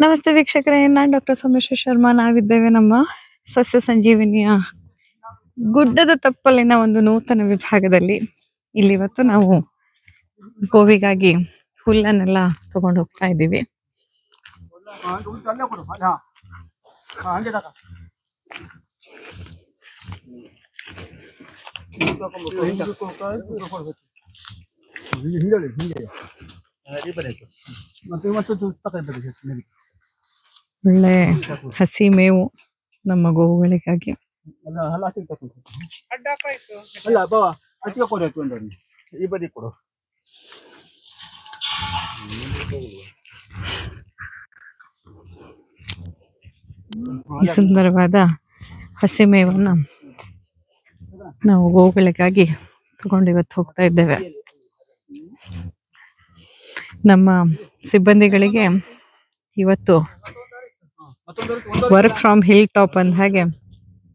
ನಮಸ್ತೆ ವೀಕ್ಷಕರೇ, ನಾನು ಡಾಕ್ಟರ್ ಸೋಮೇಶ್ವರ್ ಶರ್ಮಾ. ನಾವಿದ್ದೇವೆ ನಮ್ಮ ಸಸ್ಯ ಸಂಜೀವಿನಿಯ ಗುಡ್ಡದ ತಪ್ಪಲಿನ ಒಂದು ನೂತನ ವಿಭಾಗದಲ್ಲಿ. ಇಲ್ಲಿ ಇವತ್ತು ನಾವು ಗೋವಿಗಾಗಿ ಹುಲ್ಲನ್ನೆಲ್ಲ ತಗೊಂಡು ಹೋಗ್ತಾ ಇದ್ದೀವಿ. ಹಿಂದೆ ಹಿಂದೆ ಮತ್ತೆ ಮತ್ತೆ ಒಳ್ಳೆ ಹಸಿ ಮೇವು ನಮ್ಮ ಗೋವುಗಳಿಗಾಗಿ. ಸುಂದರವಾದ ಹಸಿ ಮೇವನ್ನ ನಾವು ಗೋವುಗಳಿಗಾಗಿ ತಗೊಂಡು ಇವತ್ತು ಹೋಗ್ತಾ ಇದ್ದೇವೆ. ನಮ್ಮ ಸಿಬ್ಬಂದಿಗಳಿಗೆ ಇವತ್ತು ವರ್ಕ್ ಫ್ರಮ್ ಹಿಲ್ ಟಾಪ್ ಅಂದ ಹಾಗೆ.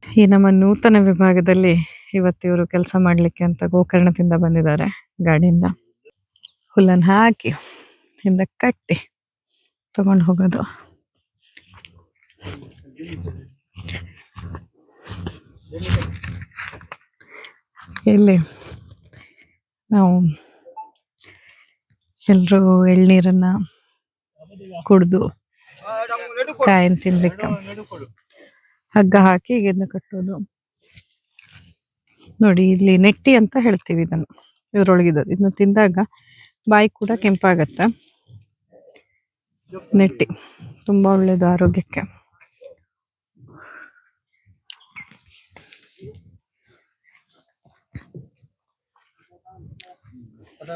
ಈ ನಮ್ಮ ನೂತನ ವಿಭಾಗದಲ್ಲಿ ಇವತ್ತು ಇವರು ಕೆಲಸ ಮಾಡ್ಲಿಕ್ಕೆ ಅಂತ ಗೋಕರ್ಣದಿಂದ ಬಂದಿದ್ದಾರೆ ಗಾಡಿಯಿಂದ. ಹುಲ್ಲನ್ನು ಹಾಕಿ ಹಿಂದೆ ಕಟ್ಟಿ ತಗೊಂಡು ಹೋಗೋದು. ಇಲ್ಲಿ ನಾವು ಎಲ್ಲರೂ ಎಳ್ನೀರನ್ನು ಕುಡ್ದು ಕಾಯಿನ್ ತಿನ್ಲಿಕ್ಕೆ. ಹಗ್ಗ ಹಾಕಿ ಇದನ್ನ ಕಟ್ಟೋದು. ನೋಡಿ ಇಲ್ಲಿ ನೆಟ್ಟಿ ಅಂತ ಹೇಳ್ತೀವಿ ಇದನ್ನು. ಇದ್ರೊಳಗಿದ್ದು ಇದನ್ನ ತಿಂದಾಗ ಬಾಯಿ ಕೂಡ ಕೆಂಪಾಗತ್ತ? ನೆಟ್ಟಿ. ತುಂಬಾ ಒಳ್ಳೇದು ಆರೋಗ್ಯಕ್ಕೆ.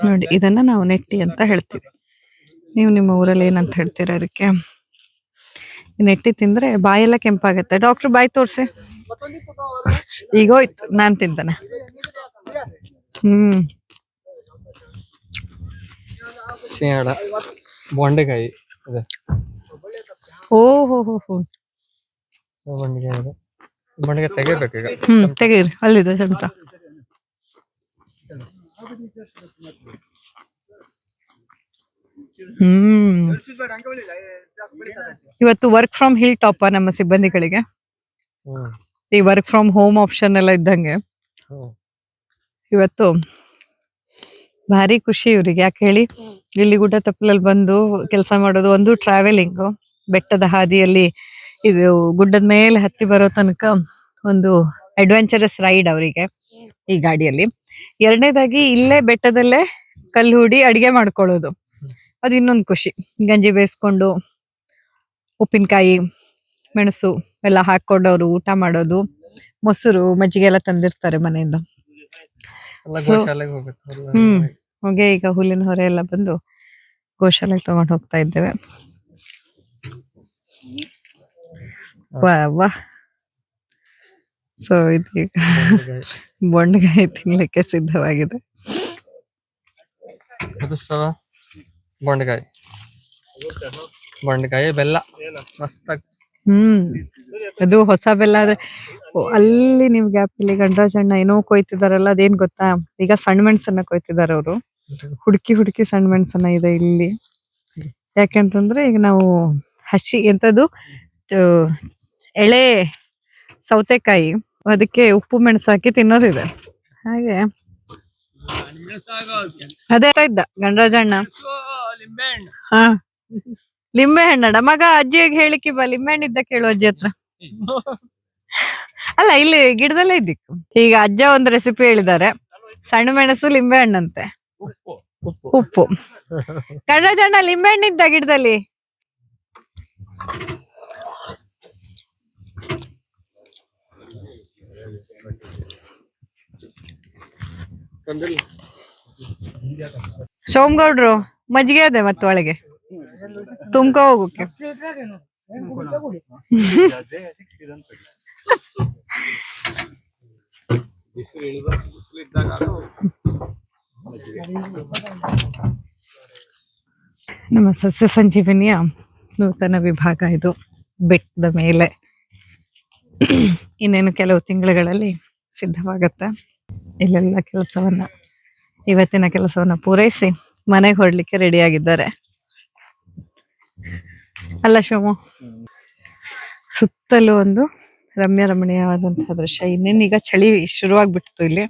ನೋಡಿ ಇದನ್ನ ನಾವು ನೆಟ್ಟಿ ಅಂತ ಹೇಳ್ತೀವಿ. ನೀವು ನಿಮ್ಮ ಊರಲ್ಲಿ ಏನಂತ ಹೇಳ್ತೀರಾ ಅದಕ್ಕೆ ನೆಟ್ಟಿ ತಿಂದ್ರೆ ಬಾಯೆಲ್ಲ ಕೆಂಪಾಗತ್ತೆ. ಡಾಕ್ಟರ್ ಬಾಯಿ ತೋರಿಸಿ. ಈಗ ಹೋಯ್ತು ನಾನ್ ತಿಂತಾನೆ. ಹ್ಮ್. ಬೊಂಡೆಕಾಯಿ ಓ ಹೋ ಹೋ ಹೋ. ಬೊಂಡೆಕಾಯಿ ಇದೆ. ಬೊಂಡೆಕಾಯಿ ತೆಗಿಬೇಕು ಈಗ. ಹ್ಮ್ ತೆಗೀರಿ. ಅಲ್ಲಿದೆ ಚಮಚ ಹ್ಮ್. ಇವತ್ತು ವರ್ಕ್ ಫ್ರಮ್ ಹಿಲ್ ಟಾಪ್ ನಮ್ಮ ಸಿಬ್ಬಂದಿಗಳಿಗೆ? ಈ ವರ್ಕ್ ಫ್ರಮ್ ಹೋಮ್ ಆಪ್ಷನ್ ಎಲ್ಲ ಇದ್ದಂಗೆ. ಇವತ್ತು ಭಾರಿ ಖುಷಿ ಇವ್ರಿಗೆ. ಯಾಕೆ ಹೇಳಿ? ಇಲ್ಲಿ ಗುಡ್ಡ ತಪ್ಪಲಲ್ಲಿ ಬಂದು ಕೆಲಸ ಮಾಡೋದು ಒಂದು ಟ್ರಾವೆಲಿಂಗ್ ಬೆಟ್ಟದ ಹಾದಿಯಲ್ಲಿ ಇದು ಗುಡ್ಡದ ಮೇಲೆ ಹತ್ತಿ ಬರೋ ತನಕ ಒಂದು ಅಡ್ವೆಂಚರಸ್ ರೈಡ್ ಅವರಿಗೆ ಈ ಗಾಡಿಯಲ್ಲಿ. ಎರಡನೇದಾಗಿ ಇಲ್ಲೇ ಬೆಟ್ಟದಲ್ಲೇ ಕಲ್ಲು ಹೂಡಿ ಅಡಿಗೆ ಮಾಡ್ಕೊಳ್ಳೋದು. ಅದು ಇನ್ನೊಂದು ಖುಷಿ. ಗಂಜಿ ಬೇಯಿಸ್ಕೊಂಡು ಉಪ್ಪಿನಕಾಯಿ ಮೆಣಸು ಎಲ್ಲ ಹಾಕೊಂಡು ಅವರು ಊಟ ಮಾಡೋದು. ಮೊಸರು ಮಜ್ಜಿಗೆ ಎಲ್ಲ ತಂದಿರ್ತಾರೆ ಮನೆಯಿಂದ ಹ್ಮ್. ಹೋಗಿ ಈಗ ಹುಲ್ಲಿನ ಹೊರೆ ಎಲ್ಲ ಬಂದು ಗೋಶಾಲೆಗೆ ತಗೊಂಡು ಹೋಗ್ತಾ ಇದ್ದೇವೆ. ವಾ ವಾ. ಸೊ ಇದೀಗ. ಬೊಂಡಗಾಯಿ. ತಿನ್ಲಿಕ್ಕೆ ಸಿದ್ಧವಾಗಿದೆ. ಬೊಂಡೆಕಾಯಿ. ಬೊಂಡೆಕಾಯಿ ಬೆಲ್ಲ. ಮಸ್ತ್ ಹ್ಮ್. ಅದು ಹೊಸ ಬೆಲ್ಲ ಆದ್ರೆ ಅಲ್ಲಿ ನೀವು ಗ್ಯಾಪ್ ಇಲ್ಲಿ ಗಂಡರಾಜಣ್ಣ ಏನೋ ಕೊಯ್ತಿದಾರಲ್ಲ, ಅದೇನ್ ಗೊತ್ತಾ? ಈಗ ಸಣ್ಣ ಮೆಣಸನ್ನ ಕೊಯ್ತಿದಾರ ಅವರು. ಹುಡುಕಿ ಹುಡುಕಿ ಸಣ್ಣ ಮೆಣಸನ್ನ ಇದೆ ಇಲ್ಲಿ. ಯಾಕೆಂತಂದ್ರೆ ಈಗ ನಾವು ಹಸಿ ಎಂತದು ಎಳೆ ಸೌತೆಕಾಯಿ, ಅದಕ್ಕೆ ಉಪ್ಪು ಮೆಣಸು ಹಾಕಿ ತಿನ್ನೋದಿದೆ. ಹಾಗೆ. ಅದೇ ಇದ್ದ ಗಂಡರಾಜಣ್ಣ ಹಾ. ಲಿಂಬೆ ಹಣ್ಣಡ ಮಗ ಅಜ್ಜಿಗೆ ಹೇಳಿಕ್ಕೆ ಬಾ ಲಿಂಬೆ ಹಣ್ಣಿದ್ದ ಕೇಳು ಅಜ್ಜಿ ಹತ್ರ. ಅಲ್ಲ ಇಲ್ಲಿ ಗಿಡದಲ್ಲೇ ಇದ್ದಿತ್ತು ಈಗ ಅಜ್ಜ ಒಂದು ರೆಸಿಪಿ ಹೇಳಿದ್ದಾರೆ. ಸಣ್ಣ ಮೆಣಸು ಲಿಂಬೆ ಹಣ್ಣಂತೆ ಉಪ್ಪು. ಉಪ್ಪು. ಗಂಡರಾಜಣ್ಣ ಲಿಂಬೆ ಹಣ್ಣಿದ್ದ ಗಿಡದಲ್ಲಿ? ಸೋಮಗೌಡ್ರು? ಮಜ್ಜಿಗೆ ಅದೇ ಮತ್ತೆ ಒಳಗೆ. ತುಂಬ್ಕೊ ಹೋಗೋಕೆ. ನಮ್ಮ ಸಸ್ಯ ಸಂಜೀವಿನಿಯ ನೂತನ ವಿಭಾಗ ಇದು. ಬೆಟ್ಟದ ಮೇಲೆ. ಇನ್ನೇನು ಕೆಲವು ತಿಂಗಳುಗಳಲ್ಲಿ ಸಿದ್ಧವಾಗತ್ತೆ? ಇಲ್ಲೆಲ್ಲ ಕೆಲಸವನ್ನ, ಇವತ್ತಿನ ಕೆಲಸವನ್ನ ಪೂರೈಸಿ. ಮನೆಗೆ ಹೊಡ್ಲಿಕ್ಕೆ ರೆಡಿ ಆಗಿದ್ದಾರೆ. ಅಲ್ಲ ಶಿವಮೊ ಸುತ್ತಲೂ ಒಂದು ರಮ್ಯ ರಮಣೀಯವಾದಂತಹ ದೃಶ್ಯ. ಇನ್ನೇನು ಈಗ ಚಳಿ ಶುರುವಾಗ್ಬಿಡ್ತು ಇಲ್ಲಿ.